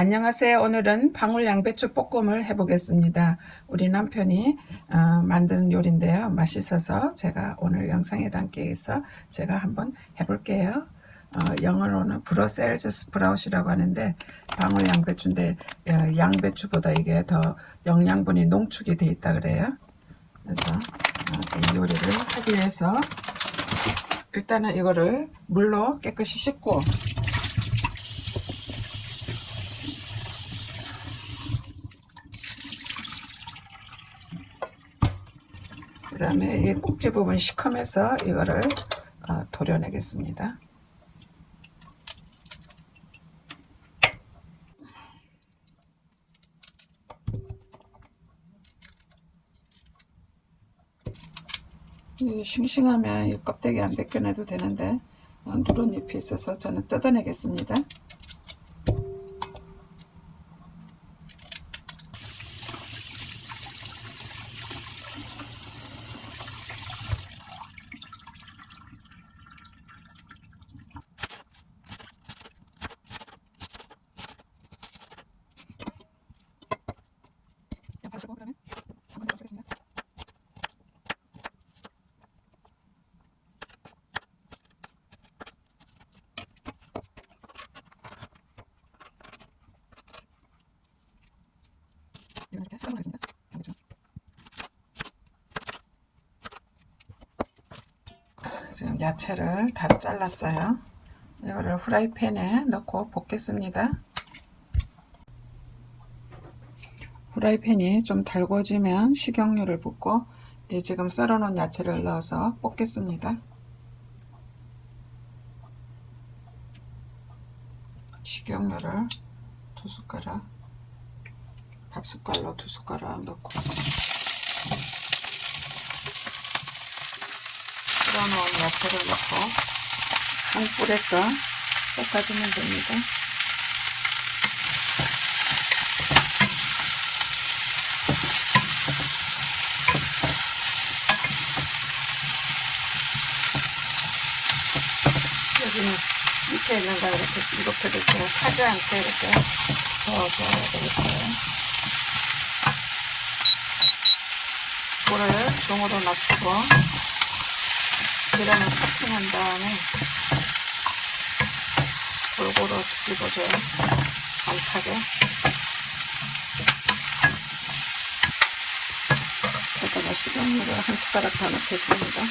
안녕하세요. 오늘은 방울 양배추 볶음을 해보겠습니다. 우리 남편이 어, 만드는 요리인데요. 맛있어서 제가 오늘 영상에 담기 위해서 제가 한번 해볼게요. 어, 영어로는 브러셀즈 스프라웃이라고 하는데 방울 양배추인데 어, 양배추보다 이게 더 영양분이 농축이 돼 있다 그래요. 그래서 어, 이 요리를 하기 위해서 일단은 이거를 물로 깨끗이 씻고 그 다음에 이 꼭지 부분 시커매서 이거를 어, 도려내겠습니다. 이 싱싱하면 이 껍데기 안 벗겨내도 되는데 어, 누런 잎이 있어서 저는 뜯어내겠습니다. 그냥 바로 쓰고 그다음에 한번 더 쓰겠습니다. 이렇게 썰어보겠습니다. 양배추. 지금 야채를 다 잘랐어요. 이거를 후라이팬에 넣고 볶겠습니다. 후라이팬이 좀 달궈지면 식용유를 붓고 이 지금 썰어놓은 야채를 넣어서 볶겠습니다. 식용유를 두 숟가락, 밥 숟갈로 두 숟가락 넣고 썰어놓은 야채를 넣고 한 뿔에서 볶아주면 됩니다. 여기는 밑에 있는 거 이렇게 이렇게 됐어요. 타지 않게 이렇게 저어줘야 되겠어요. 불을 중으로 낮추고 기름을 코팅한 다음에 골고루 뒤집어줘요. 안 타게. 여기다가 식용유를 한 숟가락 더 넣겠습니다.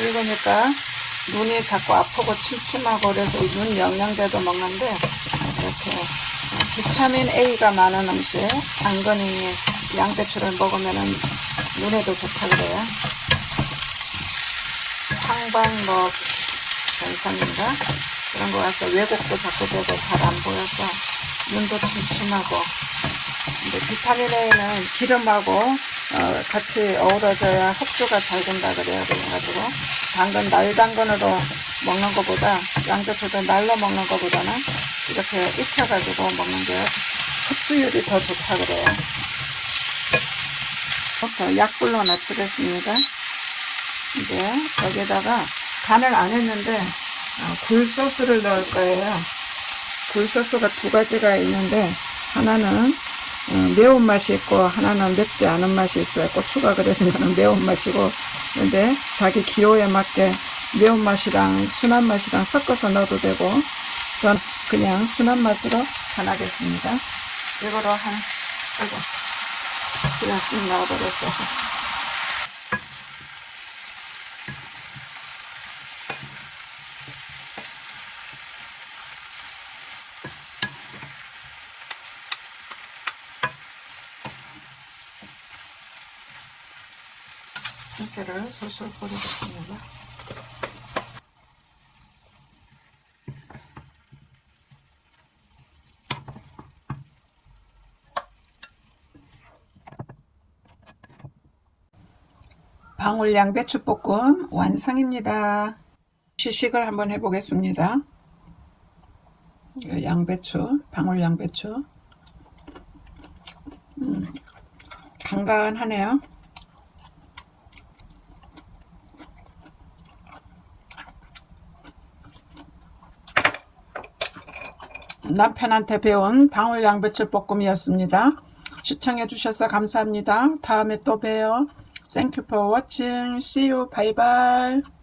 늙으니까 눈이 자꾸 아프고 침침하고 그래서 눈 영양제도 먹는데 이렇게 비타민 A가 많은 음식, 당근이 양배추를 먹으면 눈에도 좋다 그래요. 황방뭐 현상인가 그런 거 와서 왜곡도 자꾸 되고 잘 안 보여서 눈도 침침하고 근데 비타민 A는 기름하고 어, 같이 어우러져야 흡수가 잘 된다 그래요. 그래가지고 당근 날 당근으로 먹는 것보다 양배추도 날로 먹는 것보다는 이렇게 익혀가지고 먹는 게 흡수율이 더 좋다 그래요. 더 약불로 낮추겠습니다. 이제 여기다가 간을 안 했는데 어, 굴소스를 넣을 거예요. 굴소스가 두 가지가 있는데 하나는 어, 매운맛이 있고 하나는 맵지 않은 맛이 있어요. 고추가 그래서 이거는 매운맛이고 근데 자기 기호에 맞게 매운맛이랑 순한 맛이랑 섞어서 넣어도 되고 전 그냥 순한 맛으로 간하겠습니다. 이거로 한 아이고 그냥 쑥 넣어버렸어. 참깨를 솔솔 뿌리겠습니다. 방울 양배추 볶음 완성입니다. 시식을 한번 해보겠습니다. 양배추, 방울 양배추. 음, 간간하네요. 남편한테 배운 방울 양배추 볶음이었습니다. 시청해 주셔서 감사합니다. 다음에 또 봬요. Thank you for watching. See you. Bye bye.